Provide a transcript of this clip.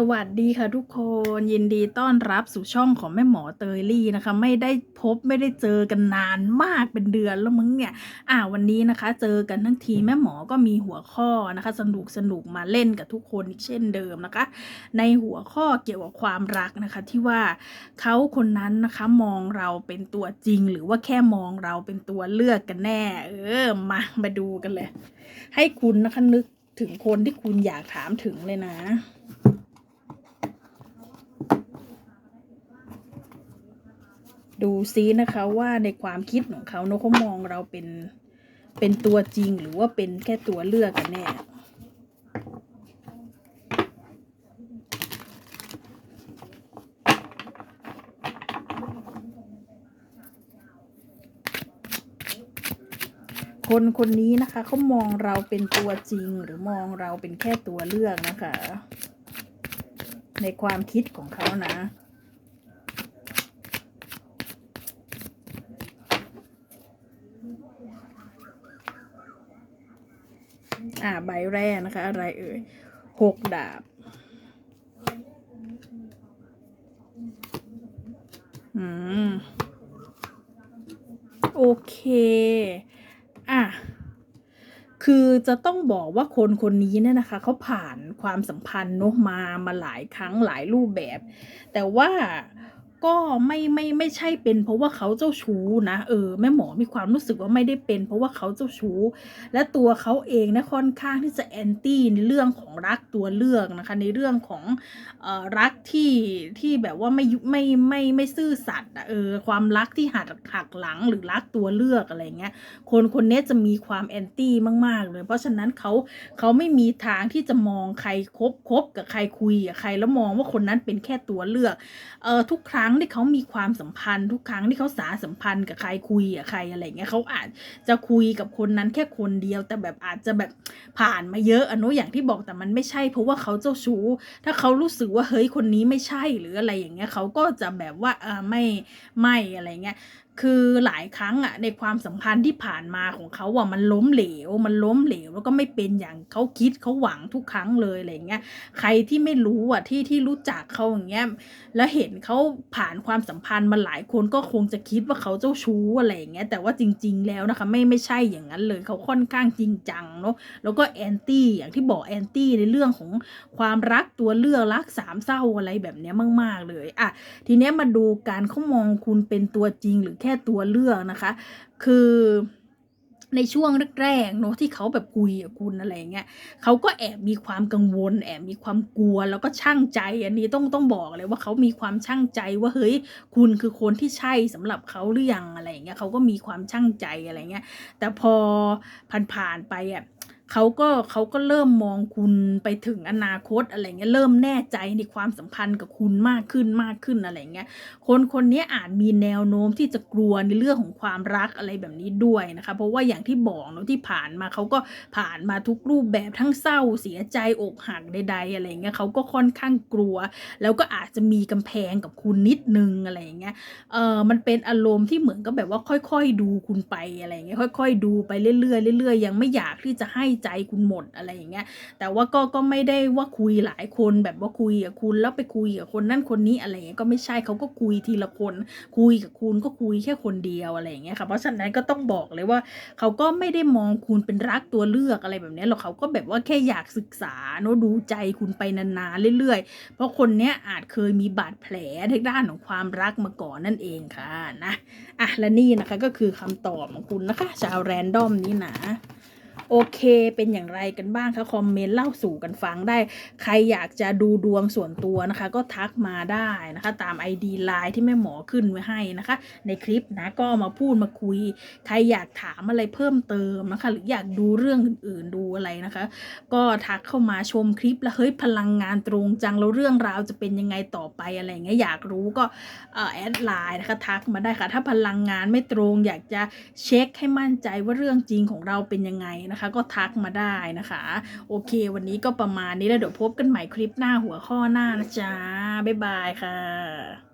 สวัสดีค่ะทุกคนยินดีต้อนรับสู่ช่องของแม่หมอเตยลี่นะคะ ไม่ได้พบไม่ได้เจอกันนานมากเป็นเดือนแล้วมึงเนี่ย อ่าวันนี้นะคะ เจอกันทั้งทีแม่หมอก็มีหัวข้อนะคะ สนุกสนุกมาเล่นกับทุกคนอีกเช่นเดิมนะคะ ในหัวข้อเกี่ยวกับความรักนะคะ ที่ว่าเขาคนนั้นนะคะมองเราเป็นตัวจริง หรือว่าแค่มองเราเป็นตัวเลือกกันแน่ เออมามาดูกันเลย ให้คุณนะคะนึกถึงคนที่คุณอยากถามถึงเลยนะ ดูซินะคะว่าในความคิดของเขาเนอะเขามองเราเป็นเป็นตัวจริงหรือว่าเป็นแค่ตัวเลือกกันแน่คนคนนี้นะคะเขามองเราเป็นตัวจริงหรือมองเราเป็นแค่ตัวเลือกนะคะ ในความคิดของเขานะ อ่าใบแรกนะคะ อะไรเอ่ยหกดาบ อืม โอเค อะ คือจะต้องบอกว่าคนคนนี้เนี่ยนะคะ เขาผ่านความสัมพันธ์เนอะมามาหลายครั้งหลายรูปแบบ แต่ว่า ก็ไม่ไม่ ไม่ใช่เป็นเพราะว่าเขาเจ้าชู้นะ เออแม่หมอมีความรู้สึกว่าไม่ได้เป็น เพราะว่าเขาเจ้าชู้ และตัวเขาเองนะค่อนข้างที่จะแอนตี้ในเรื่องของรักตัวเลือกนะคะในเรื่องของออรักที่ที่แบบว่าไม่ยุไม่ไม่ไม่ซื่อสัตย์เออความรักที่หักหักหลังหรือรักตัวเลือกอะไรเงี้ยคนคนนี้จะมีความแอนตี้มาก ๆ เลย เพราะฉะนั้นเขาเขาไม่มีทางที่จะมองใครคบคบกับใครคุยกับใครแล้วมองว่าคนนั้นเป็นแค่ตัวเลือกเออทุกครั้งที่เขามีความสัมพันธ์ ทุกครั้งที่เขาสารสัมพันธ์กับใครคุยกับใครอะไรเงี้ยเขาอาจจะคุยกับคนนั้นแค่คนเดียว แต่แบบอาจจะแบบผ่านมาเยอะอนุอย่างที่บอกแต่มันไม่ใช่ เพราะว่าเขาเจ้าชู้ ถ้าเขารู้สึกว่าเฮ้ยคนนี้ไม่ใช่หรืออะไรอย่างเงี้ยเขาก็จะแบบว่าเออไม่ไม่อะไรเงี้ย คือหลายครั้งอะในความสัมพันธ์ที่ผ่านมาของเขาอะมันล้มเหลว มันล้มเหลว แล้วก็ไม่เป็นอย่างเขาคิดเขาหวังทุกครั้งเลยอะไรเงี้ยใครที่ไม่รู้อะที่ที่รู้จักเขาอย่างเงี้ยแล้วเห็นเขาผ่านความสัมพันธ์มาหลายคนก็คงจะคิดว่าเขาเจ้าชู้อะไรอย่างเงี้ยแต่ว่าจริง ๆ แล้วนะคะ ไม่ไม่ใช่อย่างนั้นเลยเขาค่อนข้างจริงจังเนาะแล้วก็แอนตี้อย่างที่บอกแอนตี้ในเรื่องของความรักตัวเลือกรักสามเศร้าอะไรแบบเนี้ยมาก ๆเลยอะทีเนี้ยมาดูการเขามองคุณเป็นตัวจริงหรือแค่ตัวเลือกนะคะ คือในช่วงแรกๆเนาะที่เขาแบบคุยกับคุณอะไรเงี้ยเขาก็แอบมีความกังวล แอบมีความกลัวแล้วก็ช่างใจ อันนี้ต้องต้องบอกเลยว่าเขามีความช่างใจว่าเฮ้ยคุณคือคนที่ใช่สำหรับเขาหรือยังอะไรเงี้ยเขาก็มีความช่างใจอะไรเงี้ยแต่พอผ่านๆไปอะ เขาก็เขาก็เริ่มมองคุณไปถึงอนาคตอะไรเงี้ยเริ่มแน่ใจในความสัมพันธ์กับคุณมากขึ้นมากขึ้นอะไรเงี้ยคนคนนี้อาจมีแนวโน้มที่จะกลัวในเรื่องของความรักอะไรแบบนี้ด้วยนะคะ เพราะว่าอย่างที่บอกเนาะที่ผ่านมาเขาก็ผ่านมาทุกรูปแบบทั้งเศร้าเสียใจอกหักใด ๆ อะไรเงี้ยเขาก็ค่อนข้างกลัว แล้วก็อาจจะมีกำแพงกับคุณนิดนึงอะไรเงี้ยเออมันเป็นอารมณ์ที่เหมือนกับแบบว่าค่อย ๆ ดูคุณไปอะไรเงี้ยค่อย ๆ ดูไปเรื่อยๆเรื่อยๆยังไม่อยากที่จะให้ใจคุณหมดอะไรอย่างเงี้ย แต่ว่าก็ก็ไม่ได้ว่าคุยหลายคนแบบว่าคุยกับคุณแล้วไปคุยกับคนนั่นคนนี้อะไรอย่างเงี้ยก็ไม่ใช่เขาก็คุยทีละคน คุยกับคุณก็คุยแค่คนเดียวอะไรอย่างเงี้ยค่ะเพราะฉะนั้นก็ต้องบอกเลยว่าเขาก็ไม่ได้มองคุณเป็นรักตัวเลือกอะไรแบบเนี้ยหรอกเขาก็แบบว่าแค่อยากศึกษาเนอะดูใจคุณไปนานๆเรื่อยๆ เพราะคนเนี้ยอาจเคยมีบาดแผลทางด้านของความรักมาก่อนนั่นเองค่ะนะอะและนี่นะคะก็คือคำตอบของคุณนะคะ ชาวแรนดอมนี้นะ โอเค เป็นอย่างไรกันบ้างคะ คอมเมนต์เล่าสู่กันฟังได้ ใครอยากจะดูดวงส่วนตัวนะคะ ก็ทักมาได้นะคะ ตาม ID ไลน์ที่แม่หมอขึ้นไว้ให้นะคะ ในคลิปนะ ก็มาพูดมาคุย ใครอยากถามอะไรเพิ่มเติมนะคะ หรืออยากดูเรื่องอื่นๆ ดูอะไรนะคะ ก็ทักเข้ามาชมคลิปแล้วเฮ้ยพลังงานตรงจังแล้วเรื่องราวจะเป็นยังไงต่อไปอะไรเงี้ย อยากรู้ก็เออแอดไลน์นะคะ ทักมาได้ค่ะ ถ้าพลังงานไม่ตรง อยากจะเช็คให้มั่นใจว่าเรื่องจริงของเราเป็นยังไงนะคะ ก็ทักมาได้นะคะ โอเค วันนี้ก็ประมาณนี้แล้วเดี๋ยวพบกันใหม่คลิปหน้าหัวข้อหน้านะจ๊ะบ๊ายบายค่ะ